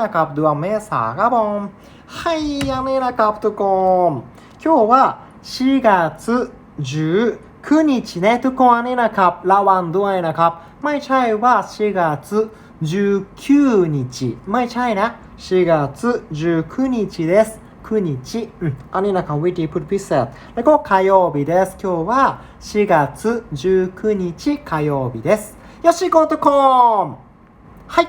นะครับเดือนเมษาครับผมはいอย่างนี้นะครับทุกคน今日は4月19日ねทุกคนอันนี้นะครับระวังด้วยนะครับ ไม่ใช่ว่า4月19日ไม่ใช่นะ4月19日です9日อืมอันนี้นะครับวิธีพูดพิเศษแล้วก็火曜日です今日は4月19日火曜日ですよし行こうทุกคนはい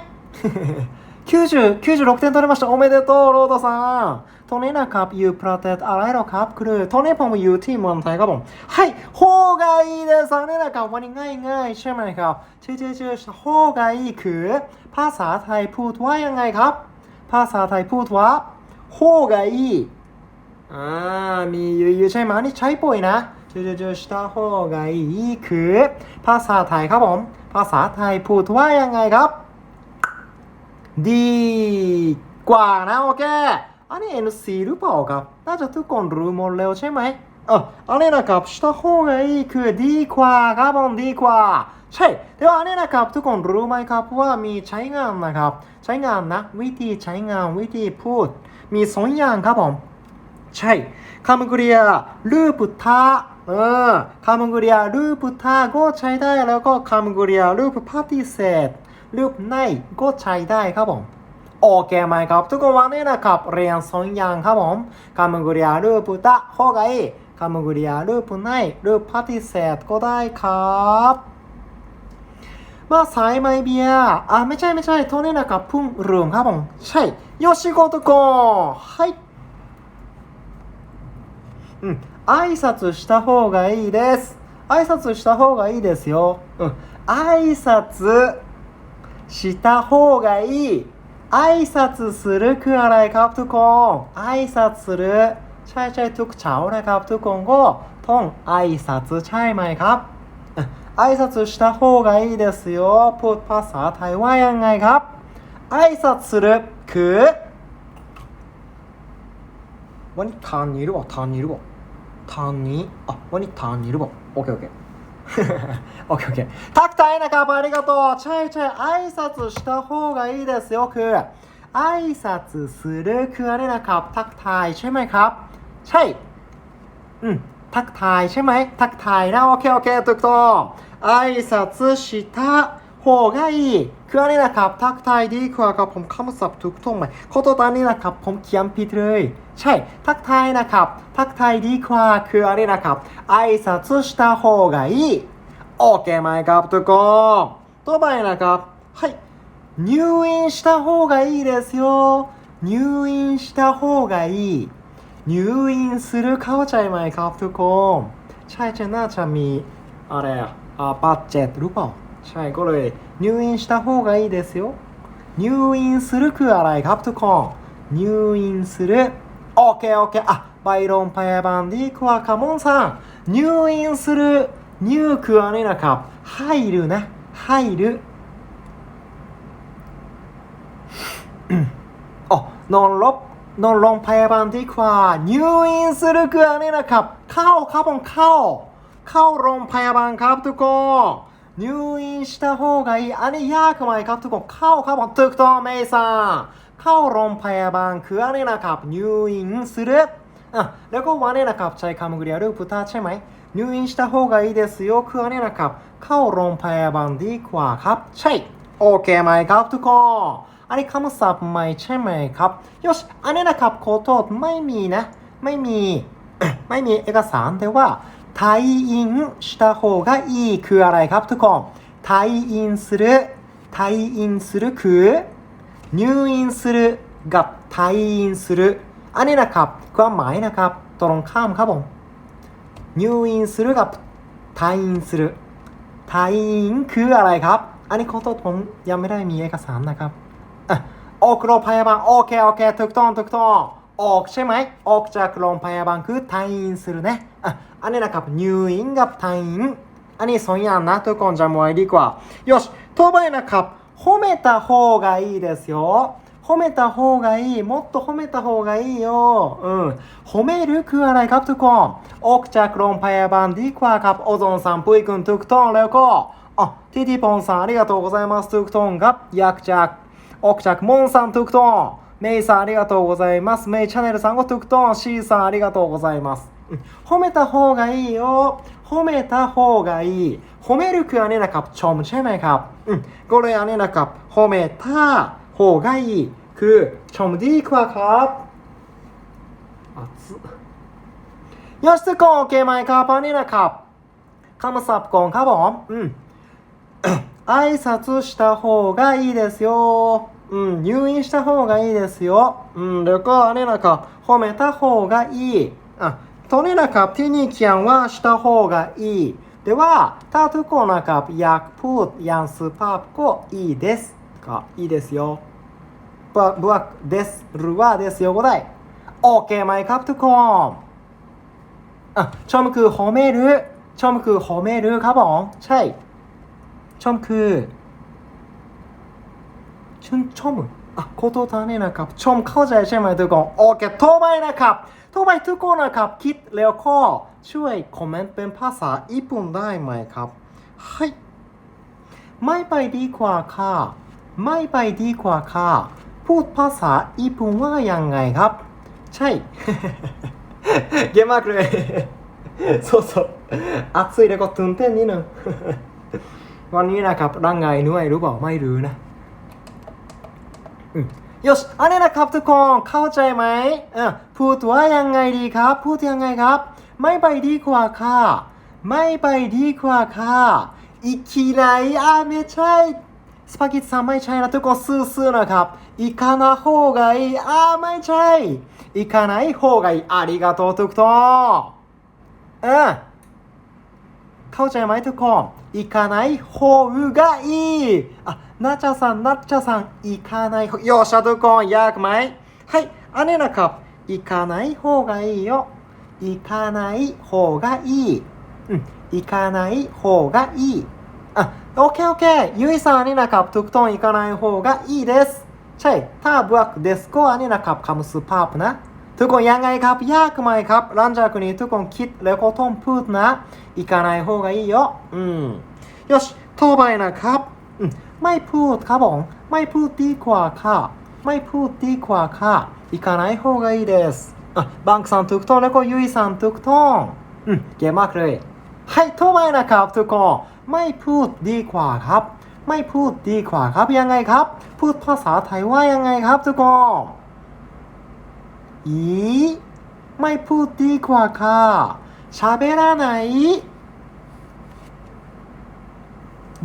90 96点取れましたおめでとうโรโดさんตรงนี้นะครับอยู่ประเทศอะไรหรอครับคือตรงนี้ผมอยู่ที่เมืองไทยครับผมให้โฮกาอีเดซังนี่นะครับวันนี้ง่ายๆใช่ไหมครับชื่อชื่อชื่อโฮกาอีคือ ภาษาไทยพูดว่ายังไงครับ ภาษาไทยพูดว่าโฮกาอีอ่ามีอยู่ๆใช่ไหมอันนี่ใช้ป่วยนะชื่อชื่อชื่อした方がいいคือ ภาษาไทยครับผม ภาษาไทยพูดว่ายังไงครับ ดีกว่านะโอเค อันนี้ NC หรือเปล่าครับ น่าจะทุกคนรู้หมดแล้วใช่ไหมเอออันนี้นะครับした方がいいคือดีกว่าครับผมดีกว่า ใช่แต่ว่าอันนี้นะครับทุกคนรู้ไหมครับว่ามีใช้งานนะครับ ใช้งานนะ วิธีใช้งานวิธีพูด มีสองอย่างครับผม ใช่คำกริยารูปท่าเออคำกริยารูปท่าก็ใช้ได้แล้วก็คำกริยารูปปฏิเสธ รูปในก็ใช้ได้ครับผมโอเคไหมครับ ทุกคนวันนี้นะครับเรียนสองอย่างครับผมคำกริยารูปท่าข้อไงคำกริยารูปในรูปปฏิเสธก็ได้ครับมาสายไหมเบียร์อ่ะไม่ใช่ไม่ใช่โทษนี่นะครับเพุ่งเรื่องครับผมใช่โยชิโกทุกคนはいうん、挨拶した方がいいです。挨拶した方がいいですよ。うん、挨拶 した方がいい。挨拶するคืออะไรครับทุกคน挨拶するใช่ใช่ทุกเช้านะครับทุกคนก็ท่อง挨拶ใช่ไหมครับอืม挨拶した方がいいですよพูดภาษาไทยว่ายังไงครับ挨拶するคือวันนี้ทานนี้หรือเปล่าทานนี้หรือเปล่า ทางนี้อ่ะวันนี้ทางนี้หรือเปล่าโอเคโอเค โอเคโอเคทักทายนะครับありがとうใช่ใช่挨拶した方がいいですよคือ挨拶するคืออะไรนะครับ ทักทายใช่ไหมครับ ใช่ อืม ทักทายใช่ไหม ทักทายนะ โอเค โอเค ถูกต้อง挨拶した方がいい คืออันนี้นะครับ ทักทายดีกว่าครับผมคำศัพท์ถูกต้องไหมขอโทษตอนนี้นะครับ ผมเขียนผิดเลย ใช่ ทักทายนะครับ ทักทายดีกว่าคืออันนี้นะครับ挨拶した方がいいโอเคไหมครับทุกคนต่อไปนะครับはい入院した方がいいですよ入院した方がいい入院するเข้าใจไหมครับทุกคนใช่ใช่น่าจะมีอะไรอะอ่าบาดเจ็บหรือเปล่า ใช่ก็เลย入院した方がいいですよ入院するคืออะไรครับทุกคน入院するโอเคโอเคอ่ะไปโรงพยาบาลดีกว่าค่ะมอนさん入院する入คืออะไรนะครับ入るนะ入るอ๋อนอนรบนอนโรงพยาบาลดีกว่า入院するคืออะไรนะครับ เข้าครับผมเข้า เข้าโรงพยาบาลครับทุกคน入院した方がいいอันนี้ยากไหมครับทุกคนเข้าครับผมถูกต้องเมย์ซังเข้าโรงพยาบาลคืออะไรนะครับ入院するอ่ะแล้วก็วันนี้นะครับใช้คำกริยารูปธาตุใช่ไหม入院した方がいいですよคืออันนี้นะครับ เข้าโรงพยาบาลดีกว่าครับ ใช่ โอเคไหมครับทุกคน อันนี้คำศัพท์ใหม่ใช่ไหมครับよしอันนี้นะครับขอโทษไม่มีนะ ไม่มี ไม่มีเอกสารแต่ว่า ไทยอินสตาโฮก็อีคืออยนするไทยするคื入院するกับするอันนี้นะครับความหมายนะครับ ตรงข้ามครับผม入院するกับ退院する退院คืออะไรครับ อันนี้ขอโทษผมยังไม่ได้มีเอกสารนะครับอะออกโรงพยาบาลโอเคโอเคถูกต้งถูกต้งอง่退院するね。あ姉なプ入院が退院。姉ソンやなとこんじゃもあいりくわ。よし、とばえなプ褒めた方がいいですよ。褒めた方がいい。もっと褒めた方がいいよ。うん。褒めるくわらいかとこん。おくちゃくパんバンディクいカップオゾンさんぷいくんとくとんオコ。あ、ティティポンさんありがとうございます。とくとんが、やくちゃく。おくちゃくモンさんとくとん。メイさんありがとうございます。メイチャンネルさんトとくとん。シーさんありがとうございます。褒めた方がいいよ褒めた方がいい褒めるคืออันนี้นะครับชมใช่ไหมครับอืมก็เลยอันนี้นะครับ褒めた方がいいคือชมดีกว่าครับ熱っよしทุกคนโอเคไหมครับอันนี้นะครับคำศัพท์ก่อนครับผมอืม 挨拶した方がいいですよ。うん、入院した方がいいですよ。うん、แล้วก็อันนี้นะครับ褒めた方がいいอ่ ะตรงนี้นะครับที่นี่เขียนว่าした方がいいแต่ว่าถ้าทุกคนนะครับอยากพูดอย่างสุภาพก็いいですก็いいですよบวกบวกですหรือว่าですよก็ได้โอเคไหมครับทุกคนอ่ะชมคือ褒めるชมคือ褒めるครับผมใช่ ชมคือชื่นชมอ่ะโคโตทานี่นะครับ ชมเข้าใจใช่ไหมทุกคนโอเคโทรไปนะครับโ ทรไปทุกคนนะครับ คิดแล้วก็ช่วยคอมเมนต์เป็นภาษาญี่ปุ่นได้ไหมครับはいไม่ไปดีกว่าค่ะ ไม่ไปดีกว่าค่ะ พูดภาษาญี่ปุ่นว่ายังไงครับ ใช่ เยี่ยมมากเลย そうそう暑いแล้วก็ตื่นเต้นนิดนึง วันนี้นะครับร่างกายเหนื่อยรู้เปล่าไม่รู้นะ ยชอันนี้นะครับทุกคนเข้าใจไหมเออพูดว่ายังไงดีครับ พูดยังไงครับ ไม่ไปดีกว่าค่ะ ไม่ไปดีกว่าค่ะอีกทีไหนอ่าไม่ใช่สปาเกตตีไม่ใช่นะทุกคนซื่อๆนะครับอีกานาโฮไกอ่าไม่ใช่อีกาไนโฮไกอาริกาโทุกคนเออเข้าใจไหมทุกคน 行かない方がいいあなっちゃさんなっちゃさん行かない方よっしゃทุกคนยากไหมはいอันนี้นะครับ行かない方がいいよ行かない方がいいうん行かない方がいいอ่ะโอเคโอเคゆいさんนี่นะครับทุกคน行かない方がいいですใช่ ถ้าบวกเดสก็อันนี้นะครับคำสุภาพนะ ทุกคนยังไงครับยากไหมครับหลังจากนี้ทุกคนคิดแล้วก็ต้องพูดนะ 行かない方がいいよอืมよしต่อไปนะครับอืมไม่พูดครับผมไม่พูดดีกว่าค่ะไม่พูดดีกว่าค่ะ行かない方がいいですอ่ะバンクさんทุกท่อนแล้วก็ยุ้ยさんทุกท่อนอืมเก่งมากเลยはいต่อไปนะครับทุกคนไม่พูดดีกว่าครับ ไม่พูดดีกว่าครับยังไงครับ พูดภาษาไทยว่ายังไงครับทุกคน อีไม่พูดดีกว่าค่ะ ชาเบราไหน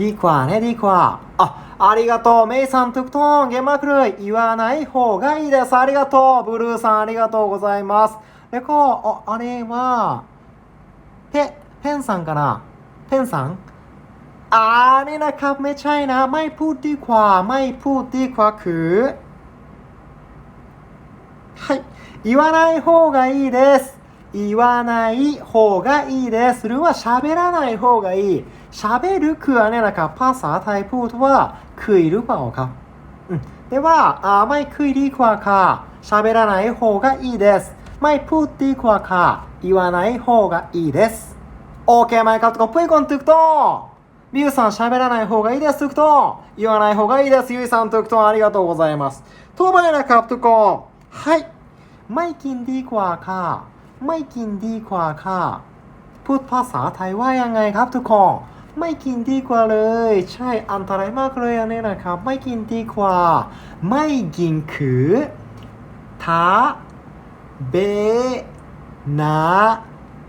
ดีกว่าねดีกว่าอ่ะありがとうメイさんทุกท่อนเก่งมากเลย言わない方がいいですありがとうブルーさんありがとうございますแล้วก็ああれはペペンさんかなペンさんあนี่นะครับไม่ใช่นะ ไม่พูดดีกว่า ไม่พูดดีกว่าคือはい言わない方がいいです。 言わない方がいいです。それは喋らない方がいい。喋るくはねなかパサタイプとは食いるパオか。うん。では、あまい食いりくわか。喋らない方がいいです。マイプっていくわか。言わない方がいいです。OK、マイカットコプイコンとゥクとミュウさん喋らない方がいいです、とゥク言わない方がいいです、ユイさん、とくとありがとうございます。トばバなナカットコはい。マイキンディークワか。 ไม่กินดีกว่าค่ะ พูดภาษาไทยว่ายังไงครับทุกคน ไม่กินดีกว่าเลย ใช่อันตรายมากเลยอันนี้นะครับ ไม่กินดีกว่า ไม่กินคือทาเบな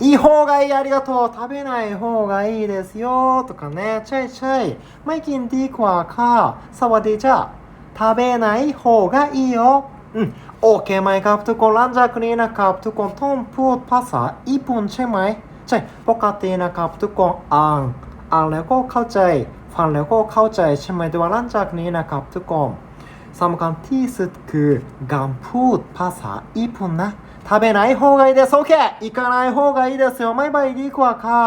いい方がいいありがとう食べない方がいいですよとかねใช่ใช่ไม่กินดีกว่าค่ะสวัสดีจ้า食べない方がいいよ อืมโอเคไหมครับทุกคนหลังจากนี้นะครับทุกคนต้องพูดภาษาญี่ปุ่นใช่ไหมใช่ปกตินะครับทุกคนอ่านอ่านแล้วก็เข้าใจฟังแล้วก็เข้าใจใช่ไหมแต่ว่าหลังจากนี้นะครับทุกคนสำคัญที่สุดคือการพูดภาษาญี่ปุ่นนะ食べない方がいいです OK 行かない方がいいですよไม่ไปดีกว่าค่ะ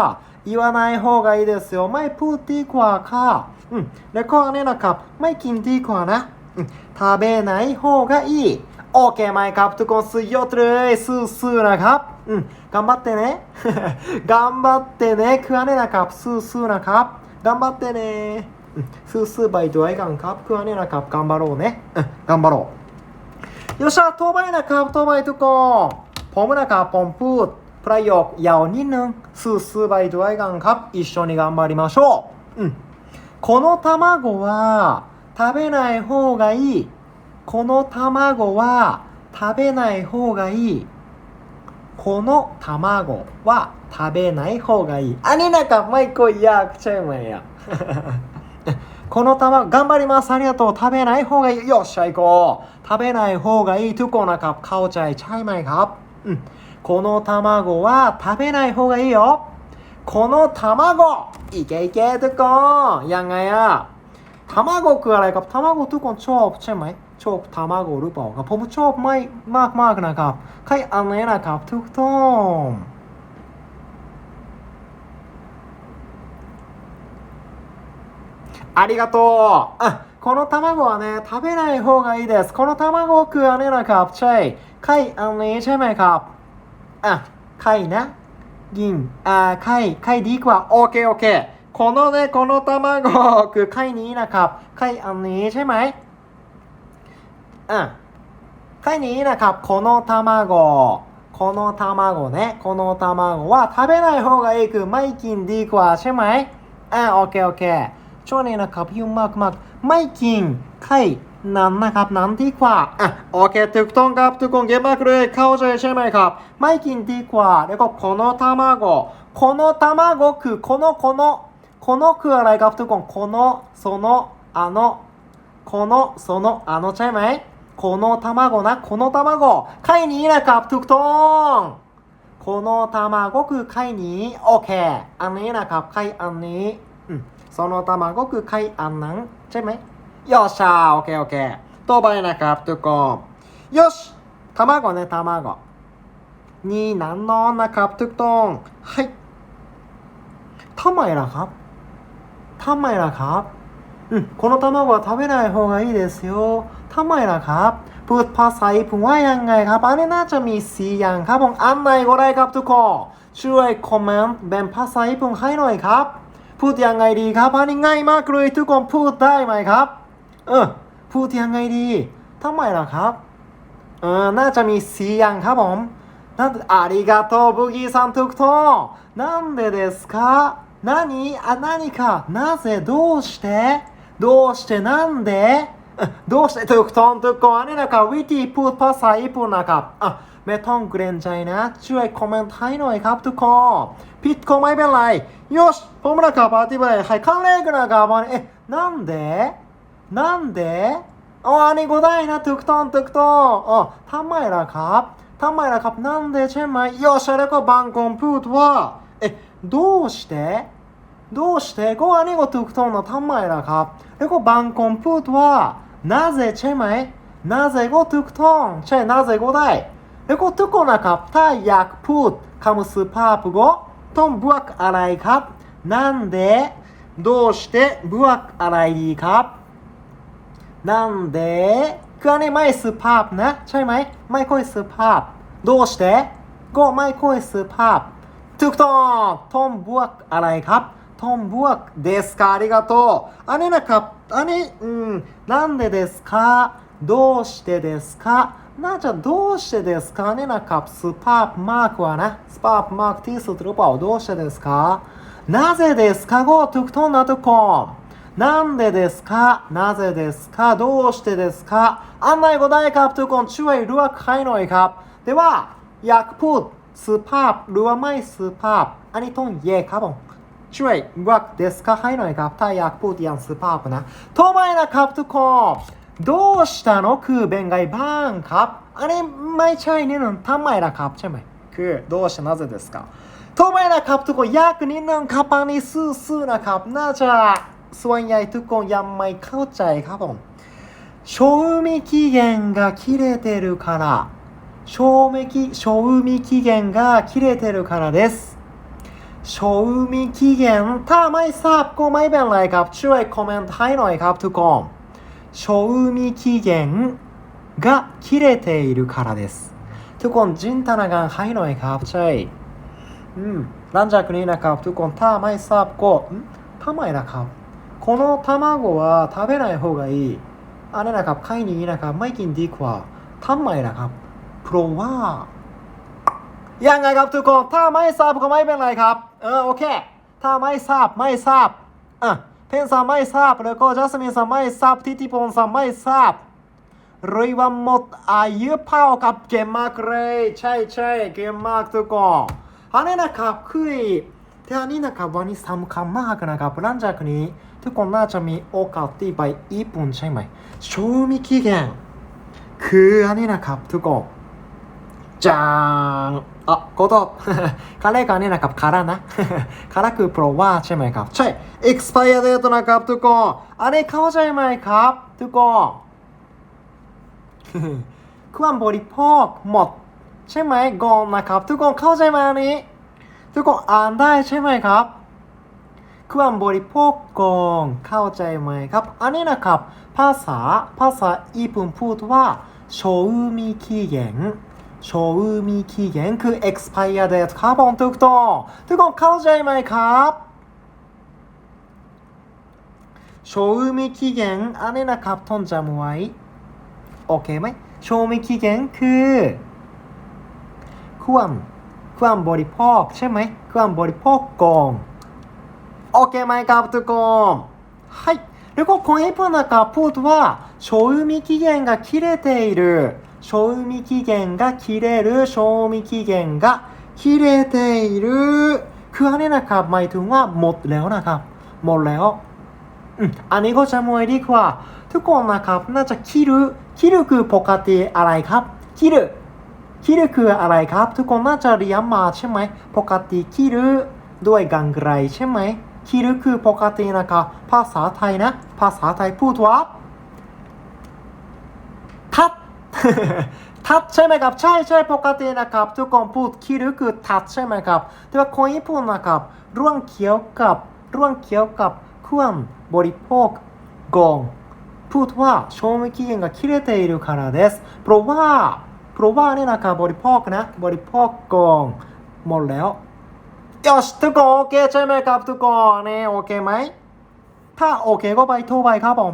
言わない方がいいですよไม่พูดดีกว่าค่ะอืมแล้วก็อันนี้นะครับไม่กินดีกว่านะ 食べない方がいい。OK, マイカップとコンスヨトルーススーなカップ。うん、頑張ってね。頑張ってね。クアネナカップスースーなカップ。頑張ってね。う、スースーバイドアイガンカップクアネナカップ。頑張ろうね。うん、頑張ろう。よっしゃ、トーバイナカップトーバイトコン。ポムナカップポンプー。プライオー、ヤオニヌン。スースーバイドアイガンカップ。一緒に頑張りましょう。うん。この卵は、食べない方がいい。この卵は食べない方がいい。この卵は食べない方がいい。あねなか、まいこいや、くちゃいまいや。この卵、頑張ります。ありがとう。食べない方がいい。よっしゃ、行こう。食べない方がいい。トゥコナカ、カオチャイ、ちゃいまいか。うん。この卵は食べない方がいいよ。この卵いけいけ、トゥコやんがや。卵คืออะไรครับ卵ทุกคนชอบใช่ไหมชอบ卵หรือเปล่าครับผมชอบไม่มากมากๆนะครับใครอันไหนนะครับทุกคนありがとうあこの卵はね食べない方がいいですこの卵คืออันนี้นะครับใช่ใครอันนี้ใช่ไหมครับอ่ะใครนะยิงอ่าใครใครดีกว่าโอเคโอเค このねこの卵คือใครนี้นะครับใครอันนี้ใช่ไหมอ่ะใครนี้นะครับこの卵この卵ねこの卵は食べない方がいいคือไม่กินดีกว่าใช่ไหมอ่ะโอเคโอเคช่วงนี้นะครับยุ่งมากมากๆไม่กินใครนั้นนะครับนั้นดีกว่าอ่ะโอเคถูกต้องครับทุกคนเก่งมากเลยเข้าใจใช่ไหมครับ ไม่กินดีกว่าแล้วก็この卵この卵คือこのこのこ このโนคืออะไรครับทุกคนโคโนโซโนอのโนโคโนโซโนอะโนใช่ไหมโคโนทามาโกนะโคโนทามาโกไข่นี้นะครับทุกท่องโคโนทามาโกคือไข่นี้โอเค อันนี้นะครับไข่อันนี้อืมโซโนทาไข่อันนั้นใช่ไหมโอเคโอเคต่อไปนะครับทุกคนอชทามาโกนะทามนี่นั่นนอนนะครับทุกท่องはいทำไมล่ะครับ ทำไมล่ะครับอืมこの卵は食べない方がいいですよทำไมล่ะครับพูดภาษาญี่ปุ่นว่ายังไงครับ อันนี้น่าจะมีสี่อย่างครับผมอันไหนก็ได้ครับทุกคนช่วยคอมเมนต์เป็นภาษาญี่ปุ่นให้หน่อยครับ พูดยังไงดีครับ อันนี้ง่ายมากเลยทุกคนพูดได้ไหมครับ เออ พูดยังไงดีทำไมล่ะครับ เออ น่าจะมีสี่อย่างครับผมなんでありがとう、ブギーさん、トクトン。なんでですか 何あ何かなぜどうしてどうしてなんでどうしてトゥกต้องทุกคนนี่นะครับวิธีพูดภาษาญี่ปุ่นนะครับอะไม่ต้องเกรงใจนะ ช่วยคอมเมนต์ให้หน่อยครับทุกคนผิดก็ไม่เป็นไรโยชผมนะครับอธิบายให้ครั้งแนะครับว่าเอ๊ะなんでなんでอ๋ออันนี้ก็ได้นะถูกต้องถูกต้อทำไมล่ะครับทำไมล่ะครับなんでใช่ไหมโยชแล้วก็บางคนพูว่าเอ๊ะ どうしてどうしてก็อันนี้ก็ถูกต้องนะทำไมล่ะครับ แล้วก็บางคนพูดว่าなぜใช่ไหมなぜก็ถูกต้องใช่なぜก็ได้ แล้วก็ทุกคนนะครับ ถ้าอยากพูดคำสุภาพก็ต้องบวกอะไรครับ なんでどうしてบวกอะไรดีครับなんでคืออันนี้ไม่สุภาพนะ ใช่ไหม ไม่ค่อยสุภาพどうしてก็ไม่ค่อยสุภาพ ถูกต้องต้องบวกอะไรครับต้องบวกですかありがとうอันนี้นะครับ อันนี้อืมなんでですかどうしてですかน่าจะどうしてですかเนี่ยนะครับสุภาพมากกว่านะสุภาพมากที่สุดหรือเปล่าどうしてですかなぜですかก็ถูกต้องนะทุกคนなんでですかなぜですかどうしてですかอันไหนก็ได้ครับทุกคนช่วยเลือกให้หน่ อยครับ แต่ว่าอยากพูดสุภาพหรือว่าไม่สุภาพ อันนี้ต้องแยกครับผม ช่วยวักเดสかให้หน่อยครับ ถ้าอยากพูดอย่างสุภาพนะต่อไปนะครับทุกคนどうしたのคือเป็นไงบ้างครับ อันนี้ไม่ใช่นี่นึงทำไมล่ะครับใช่ไหมคือどうしてなぜですかต่อไปนะครับทุกคนยากนิดนึงครับอันนี้ซื่อๆนะครับ น่าจะส่วนใหญ่ทุกคนยังไม่เข้าใจครับผม賞味期限が切れてるから 賞味期賞味期限が切れてるからです賞味期限ถ้าไม่ทราบก็ไม่เป็นไรครับ ช่วยคอมเมนต์ให้หน่อยครับทุกคน賞味期限が切れているからですทุกคนจินตนาการให้หน่อยครับใช่อืมหลังจากนี้นะครับ ทุกคนถ้าไม่ทราบก็อืมทำไมล่ะครับ ก この卵は食べない方がいいอันนี้นะครับใครนี้นะครับไม่กินดีกว่าทำไมนะครับ เพราะว่า ยังไงครับทุกคน ถ้าไม่ทราบก็ไม่เป็นไรครับ เออโอเค ถ้าไม่ทราบไม่ทราบอะเพนซัไม่ทราบแล้วก็จัสมินซัมไม่ทราบทิติพงซัมไม่ทราบรือวัาหมดอายุเผ่ากับเกมมากเลย ใช่ใช่เกมมากทุกคนอันนี้นะครับคือเท่านี้นะครับวันนี้สำคัญมากนะครับหลังจากนี้ทุกคนน่าจะมีโอกาสที่ไปญี่ปุ่นใช่ไหม ช่วงมีกี่แกนคืออันนี้นะครับทุกคน จางอะก็ตบคาเรกันเนี่ยนะครับคารานะคาราคือเพรว่าใช่ไหมครับ ใช่ expire date นะครับทุกคนอันนี้เข้าใจไหมครับ ทุกคนครื่องบริโภคหมด ใช่ไหมกอนนะครับ ทุกคนเข้าใจไหมอันนี้ ทุกคนอ่านได้ใช่ไหมครับครื่องบริโภคกองเข้าใจไหมครับ อันนี้นะครับ ภาษาภาษาญี่ปุ่นพูดว่าโชว์มีขี้แยง 賞味期限คือ expire date ครับผมทุกคนทุกคนเข้าใจไหมครับ賞味期限อันนี้นะครับท่องจำไว้ โอเคไหม賞味期限คือควรควรบริโภคใช่ไหมควรบริโภคก่อนโอเคไหมครับทุกคนはいแล้วก็คนญี่ปุ่นนะครับพูดว่า賞味期限が切れている 賞味期限が切れる賞味期限が切れているคืออันนี้นะครับหมายถึงว่าหมดแล้วนะครับ หมดแล้วอืมอันนี้ก็จำไว้ดีกว่า ทุกคนนะครับน่าจะคิるคิるคือปกติอะไรครับคิるคิるคืออะไรครับ ทุกคนน่าจะเรียนมาใช่ไหมปกติคิるด้วยกันไกลใช่ไหมคิるคือปกตินะครับภาษาไทยนะ ภาษาไทยพูดว่า ทัดใช่ไหมครับ ใช่ใช่ปกตินะครับ ทุกคนพูดคิるคือทัดใช่ไหมครับ แต่ว่าคนญี่ปุ่นนะครับเรื่องเกี่ยวกับเรื่องเกี่ยวกับเครื่องบริโภคก่อนพูดว่า賞味期限が切れているからですเพราะว่าเพราะว่านี่นะครับบริโภคนะบริโภคก่อนหมดแล้วよしทุกคนโอเคใช่ไหมครับทุกคนเนี่ยโอเคไหมถ้าโอเคก็ไปโทรไปครับผม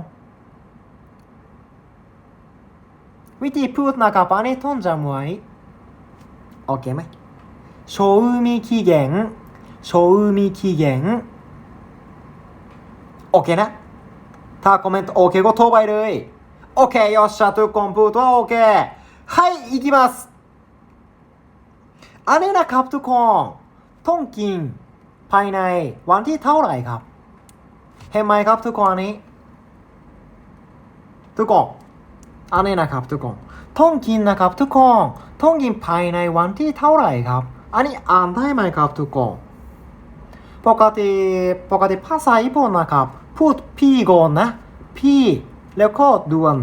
วิธีพูดนะครับอันนี้ท่องจำไว้โอเคไหม賞味期限賞味期限โอเคนะ ถ้าคอมเมนต์โอเคก็โทรไปเลยโอเคよっしゃทุกคนพูดว่าโอเคはい行きますอันนี้นะครับทุกคนต้องกินภายในวันที่เท่าไหร่ครับ เห็นไหมครับทุกคนอันนี้ ทุกคน อันนี้นะครับทุกคนต้องกินนะครับทุกคนต้องกินภายในวันที่เท่าไหร่ครับ อันนี้อ่านได้ไหมครับทุกคนปกติปกติภาษาญี่ปุ่นนะครับ พูดพี่ก่อนนะ พี่แล้วก็เดือน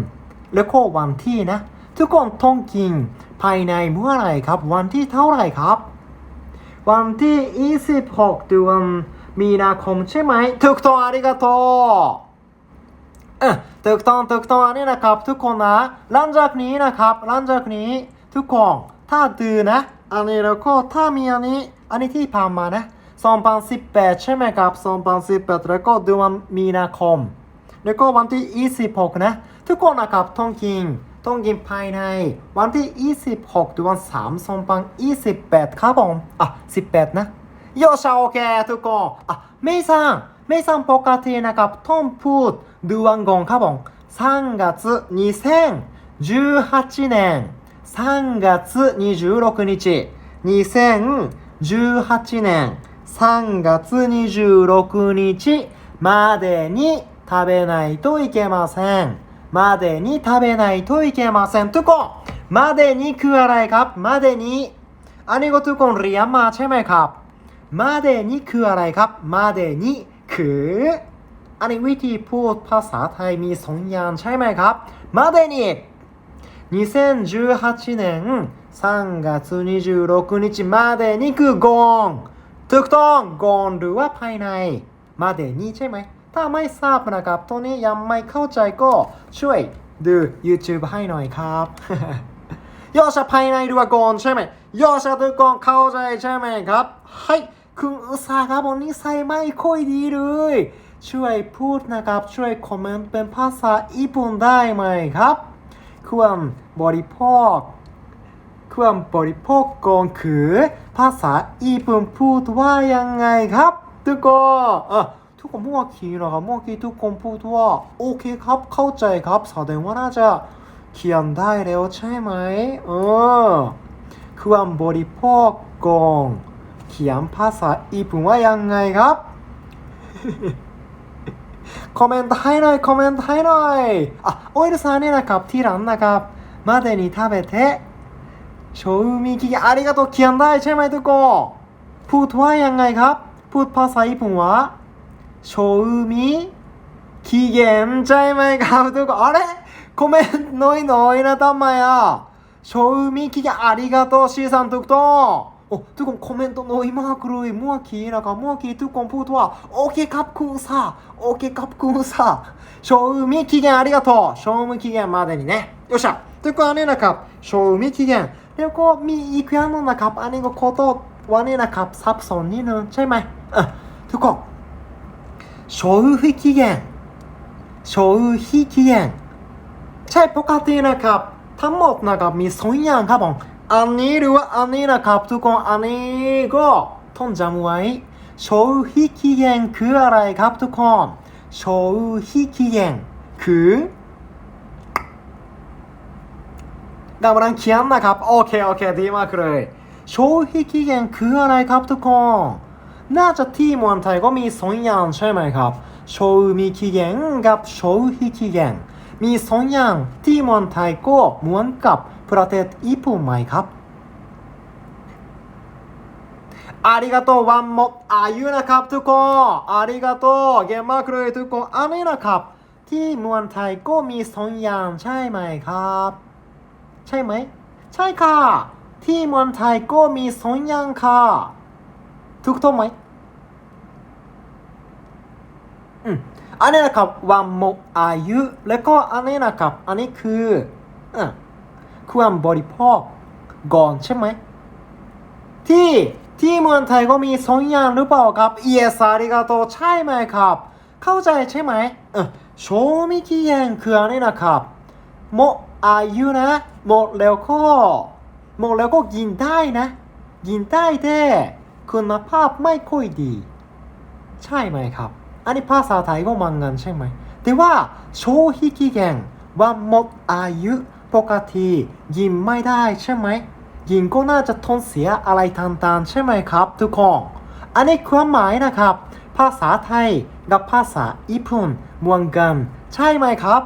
แล้วก็วันที่นะ ทุกคนต้องกินภายในเมื่อไหร่ครับ วันที่เท่าไหร่ครับ วันที่ 26 เดือนมีนาคมใช่ไหมถูกต้องありがとう เออถูกต้องถูกต้องนนี่นะครับทุกคนนะหลังจากนี้นะครับหลังจากนี้ทุกคนถ้าดูนะอันนี้แล้วก็ถ้ามีอันนี้อันนี้ที่ผ่านมานะ2018ใช่ไหมครับ2018แล้วก็เดือนมีนาคมแล้วก็วันที่ 26 นะ ทุกคนนะครับต้องกินต้องกินภายใน วันที่ 26เดือน3 2018ครับผมอะ 18 นะโยชาโอเคทุกคนอะเมย์ซังเมย์ซังปกตินะครับต้องพูด ドゥワンゴンカボン3月2018年3月26日2018年3月26日までに食べないといけません。までに食べないといけません。とこまでに食わないか？までに。ありがとうこんりやまちゃめか。までに食わないか？までに食う。 ออะไรครับ มาเดนี้คือ อันนี้วิธีพูดภาษาไทยมีสองอย่างใช่ไหมครับ มาเดนี้2018年3月26日までにคือก่อนถูกต้องก่อนหรือว่าภายใน มาเดนี้ใช่ไหม ถ้าไม่ทราบนะครับตรงนี้ยังไม่เข้าใจก็ช่วยดู YouTube ให้หน่อยครับ ยอดชาภายในหรือว่าก่อนใช่ไหมยอดชาทุกคนเข้าใจใช่ไหมครับはいคุณอุตสาหครับวันนี้ใส่ไม่ค่อยดีเลย ช่วยพูดนะครับ ช่วยคอมเมนต์เป็นภาษาญี่ปุ่นได้ไหมครับ ควรบริโภคเครื่องบริโภคกองคือ ภาษาญี่ปุ่นพูดว่ายังไงครับ ทุกคนอะทุกคนเมื่อกี้นะครับเมื่อกี้ทุกคนพูดว่าโอเคครับเข้าใจครับแสดงว่าน่าจะเขียนได้แล้วใช่ไหมเออเครื่องบริโภคกองเขียนภาษาญี่ปุ่นว่ายังไงครับ คอมเมนต์ให้หน่อยคอมเมนต์ให้หน่อยอ่ะโอ้ยさんเนี่ยนะครับที่ร้านนะครับมาเดに食べてโชว์มีกี่อาริกาโตเขียนได้ใช่ไหมทุกคนพูดว่ายังไงครับ พูดภาษาญี่ปุ่นว่าโชว์มี期限ใช่ไหมครับทุกคนあれคอมเมนต์น้อยน้อยๆนะทำไมอ่ะโชว์มีกี่อาริกาโตซีซันทุกคน โอ้ทุกคนคอมเมนต์น้อยมากเลยเมื่อกี้นะครับเมื่อกี้ทุกคนพูดว่าโอเคครับคุณさโอเคครับคุณさ賞味期限ありがとう賞味期限までにねよっしゃทุกคนนี่นะครับ賞味期限แล้วก็มีอีกอย่างหนึงนะครับ อันนี้ก็ขอโทษวันนี้นะครับซับซ้อนนิดนึงใช่ไหมอ่ะทุกคน消費期限消費期限ใช่ปกตินะครับ ทั้งหมดนะครับมีสองอย่างครับผม อันนี้หรือว่าอันนี้นะครับทุกคนอันนี้ก็ท่องจำไว้โชว์ฮิกิเยนคืออะไรครับทุกคนโชว์ฮิกิเยนคือดังนั้นเขียนนะครับโอเคโอเคดีมากเลยโชว์ฮิกิเยนคืออะไรครับทุกคนน่าจะที่มวนไทยก็มีสองอย่างใช่ไหมครับโชว์มีคิเยนกับโชว์ฮิกิเยนมีสองอย่างที่มวนไทยก็เหมือนกับ ประเทศญี่ปุ่นไหมครับอาริกาโตวันหมดอายุนะครับทุกคนอาริกาโตเก่งมากเลยทุกคนอันนี้นะครับ ที่มวนไทยก็มีสองอย่างใช่ไหมครับ ใช่ไหม ใช่ค่ะ ที่มวนไทยก็มีสองอย่างค่ะถูกต้องไหมอืมอันนี้นะครับวันหมดอายุแล้วก็อันนี้นะครับ อันนี้คืออืม ควรบริโภคก่อนใช่ไหม ที่ที่เมืองไทยก็มีสองอย่างหรือเปล่าครับ Yes ありがとうใช่ไหมครับ เข้าใจใช่ไหมเออ賞味期限คืออันนี้นะครับหมดอายุนะหมดแล้วก็หมดแล้วก็กินได้นะกินได้แต่คุณภาพไม่ค่อยดี ใช่ไหมครับ อันนี้ภาษาไทยก็เหมันกันใช่ไหมแต่ว่า消費期限ว่าหมดอายุ ปกติยินไม่ได้ใช่ไหมยินก็น่าจะท้องเสียอะไรต่างๆใช่ไหมครับทุกคน อันนี้ความหมายนะครับ ภาษาไทยกับภาษาญี่ปุ่นเหมือนกัน ใช่ไหมครับ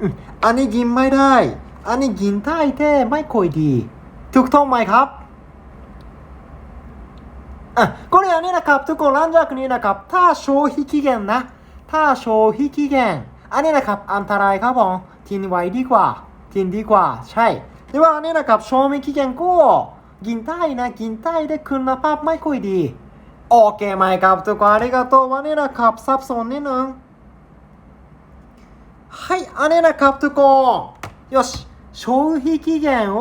อืมอันนี้กินไม่ได้ อันนี้กินได้แต่ไม่ค่อยดี ถูกต้องไหมครับ อ่ะこれอันนี้นะครับทุกคนหลังจากนี้นะครับ ถ้า消費期限นะ ถ้า消費期限อันนี้นะครับ อันตรายครับผมทิ้งไว้ดีกว่า ทิ้งดีกว่า ใช่แต่ว่าอันนี้นะครับ賞味期限ก็กินได้นะกินได้แต่คุณภาพไม่ค่อยดี โอเคไหมครับทุกคนありがとうวันนี้นะครับซับซ้อนนิดนึงはいอันนี้นะครับทุกคนよし消費期限を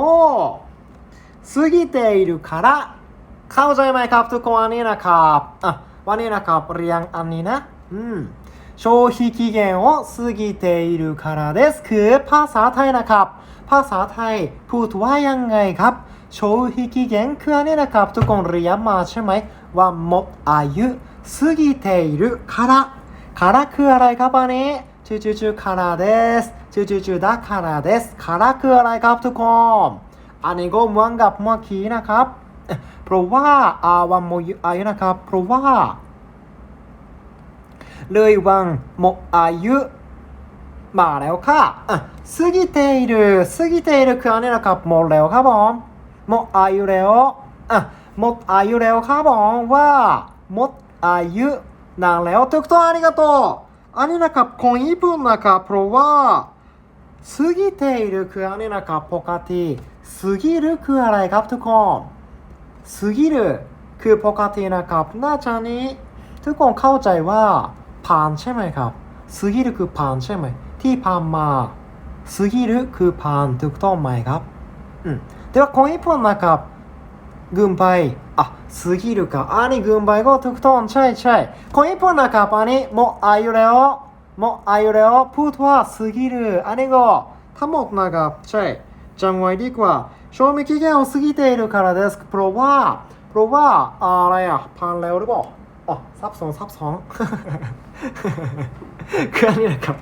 過ぎているからเข้าใจไหมครับทุกคนอันนี้นะครับอ่ะวันนี้นะครับเรียงอันนี้นะอืม 消費期限を過ぎているからですคือภาษาไทยนะครับ ภาษาไทยพูดว่ายังไงครับ消費期限คืออันนี้นะครับทุกคนเรียนมาใช่ไหมว่าหมดอายุ過ぎているからからคืออะไรครับอันนี้จูจูจูからですจูจูจูだからですからคืออะไรครับทุกคนอันนี้ก็เหมือนกับเมื่อกี้นะครับ เพราะว่าอาวันโมยุอายุนะครับ เพราะว่า เลยวันหมดอายุมาแล้วค่ะอ่ะ過ぎている過ぎているคืออันนี้นะครับหมดแล้วครับผมหมดอายุแล้วอ่ะหมดอายุแล้วครับผมว่าหมดอายุนานแล้วถูกต้องありがとうอันนี้นะครับคนญี่ปุ่นนะครับเพราะว่า過ぎているคืออันนี้นะครับปกติ過ぎるคืออะไรครับทุกคน 過ぎるคือปกตินะครับน่าจะนี้ทุกคนเข้าใจว่า ผ่านใช่ไหมครับ過ぎるคือผ่านใช่ไหมที่ผ่านมา過ぎるคือผ่านถูกต้องไหมครับอืมแต่ว่าคนญี่ปุ่นนะครับ กึมไปอ่ะสกิลかอันนี้กึมไปก็ถูกต้องใช่ใช่คนญี่ปุ่นนะครับอันนี้หมดอายุแล้วหมดอายุแล้วพูดว่าสกิลอันนี้ก็ทั้งหมดนะครับใช่จำไว้ดีกว่า賞味期限を過ぎているからですเพราะว่าเพราะว่าอะไรอ่ะพันแล้วหรือ เปล่าอ๋อซับซ้อนซับซ้อน คืออันนี้นะครับ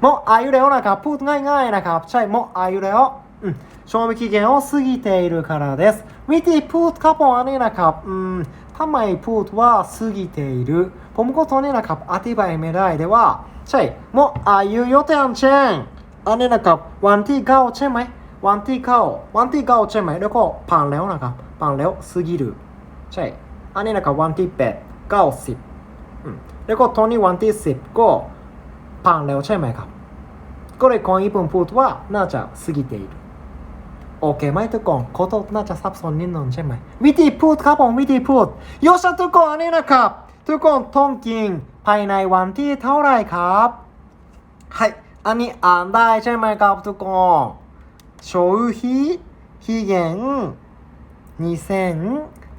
หมดอายุแล้วนะครับพูดง่ายๆนะครับใช่หมดอายุแล้วอืม賞味期限を過ぎているからですวิธีพูดครับผมอันนี้นะครับอืมทำไมพูดว่า過ぎているผมก็ตอนนี้นะครับอธิบายไม่ได้แต่ว่าใช่หมดอายุยกตัวอย่างเช่นอันนี้นะครับวันที่เก้าใช่ไหมวันที่เก้าวันที่เก้าใช่ไหมแล้วก็ผ่านแล้วนะครับผ่านแล้ว過ぎるใช่อันนี้นะครับวันที่แปดเก้าสิบอืม แล้วก็ตอนนี้วันที่สิบก็ผ่านแล้วใช่ไหมครับ ก็เลยคนญี่ปุ่นพูดว่าน่าจะ過ぎているโอเคไหมทุกคนことน่าจะซับซ้อนนิดหนึงใช่ไหมวิธีพูดครับผมวิธีพูดโยชะทุกคนอันนี้นะครับ ทุกคนต้องกินภายในวันที่เท่าไหรครับはいอันนี้อ่านได้ใช่ไหมครับทุกคน消費期限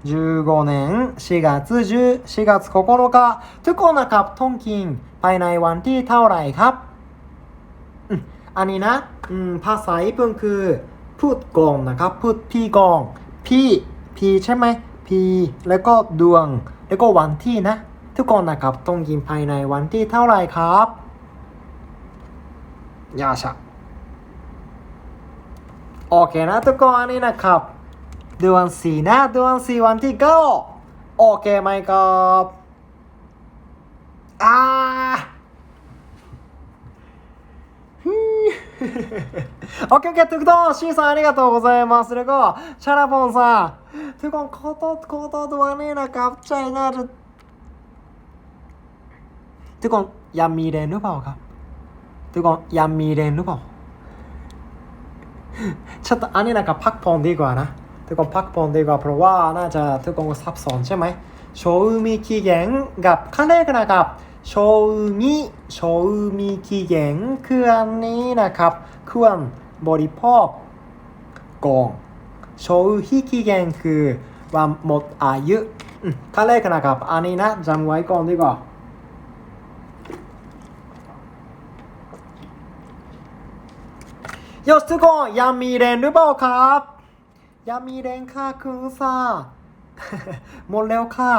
2015年4月10 4月9日ทุกคนนะครับต้องกินภายในวันที่เท่าไหร่ครับ อืมอันนี้นะอืมภาษาญี่ปุ่นคือพูดก่อนนะครับ พูดพี่ก่อนพี่พี่ใช่ไหมพี่แล้วก็ดวง แล้วก็วันที่นะ ทุกคนนะครับต้องกินภายในวันที่เท่าไหร่ครับยาชะโอเคนะทุกคนอันนี้นะครับ เดือนสี่นะเดือนสี่วันที่เก้าโอเคไหมครับอ่าโอเคโอเคทุกท่านชีさんありがとうございますแล้วก็ชาลาพงさんทุกคนขอโทษขอโทษดวงนี้นะครับใจน่าจะทุกคนยังมีแรงหรือเปล่าครับ ทุกคนยังมีแรงหรือเปล่าちょっと姉なんかパッポンでいくわな。 ทุกคนพักผ่อนดีกว่าเพราะว่าน่าจะทุกคนซับซ้อนใช่ไหม賞味期限กับขั้นแรกนะครับ賞味賞味期限คืออันนี้นะครับควรบริโภคก่อน賞味期限คือวันหมดอายุอืมขั้นแรกนะครับอันนี้นะจำไว้ก่อนดีกว่า よしทุกคนยังมีแรงห ยามีแดงค่ะคือซาหมดแล้วค่ะ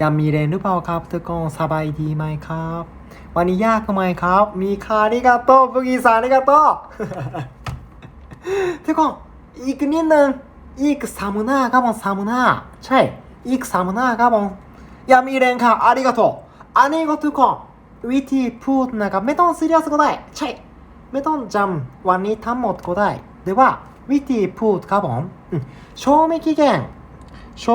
ยามีแดงหรือเปล่าครับทุกคนสบายดีไหมครับ วันนี้ยากไหมครับ มีคาริกาโต้ปุกิสาริกาโต้ทุกคนอีกนิดนึงอีกซามุนาครับผมซามุนาใช่อีกซามุนาครับผมยามีแดงค่ะอาริกาโต้อันนี้ก็ทุกคนวิธีพูดนะครับไม่ต้องซีเรียสก็ได้ใช่ ไม่ต้องจำวันนี้ทั้งหมดก็ได้ではวิธีพูดครับผมอืม賞味期限賞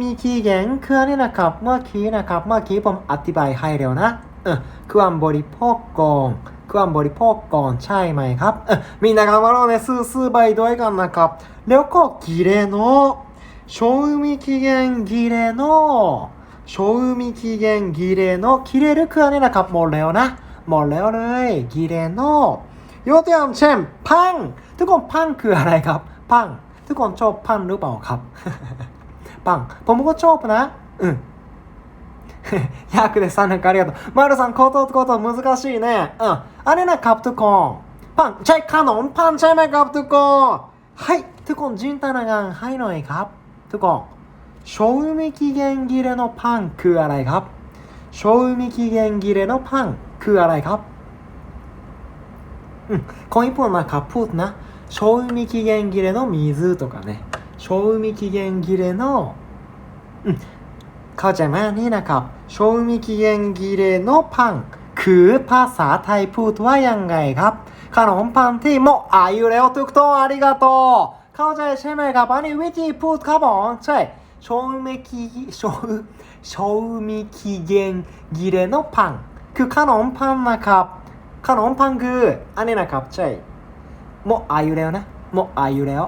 味期限คืออันนี้นะครับเมื่อกี้นะครับเมื่อกี้ผมอธิบายให้แล้วนะเออควรบริโภคก่อนควรบริโภคก่อนใช่ไหมครับเออみんな頑張ろうねสู้ๆไปด้วยกันนะครับแล้วก็กิเลโนะ賞味期限ギレの賞味期限ギレの切れるคืออันนี้นะครับหมดแล้วน ะหมดแล้วเลยกิเลโนะยกตัวอย่างเช่นพังทุกคนพังคืออะไรครับพังทุกคนชอบพังหรือเปล่าครับ パン。ผมก็ชอบนะうん。100で3なんかありがとう。マルさん、ことこと難しいね。うん。あれな、カプトコーン。パン、ใช่ขนมパンใช่ไหมครับทุกคนはいทุกคนจินตนาการให้หน่อยครับ ทุกคน賞味期限切れのパンคืออะไรครับ賞味期限切れのパンคืออะไรครับ うんคนญี่ปุ่นนะครับพูดนะ賞味期限切れの水とかね賞味期限切れのうんเข้าใจไหมนี่นะครับ賞味期限切れのパンคือภาษาไทยพูดว่ายังไงครับ ขนมปังที่หมดอายุแล้วทุกคนありがとうเข้าใจใช่ไหมครับอันนี้วิธีพูดครับผมใช่賞味期賞賞味期限切れのパンคือขนมปังนะครับ ขนมปังคืออันนี้นะครับ ใช่หมดอายุแล้วนะหมดอายุแล้ว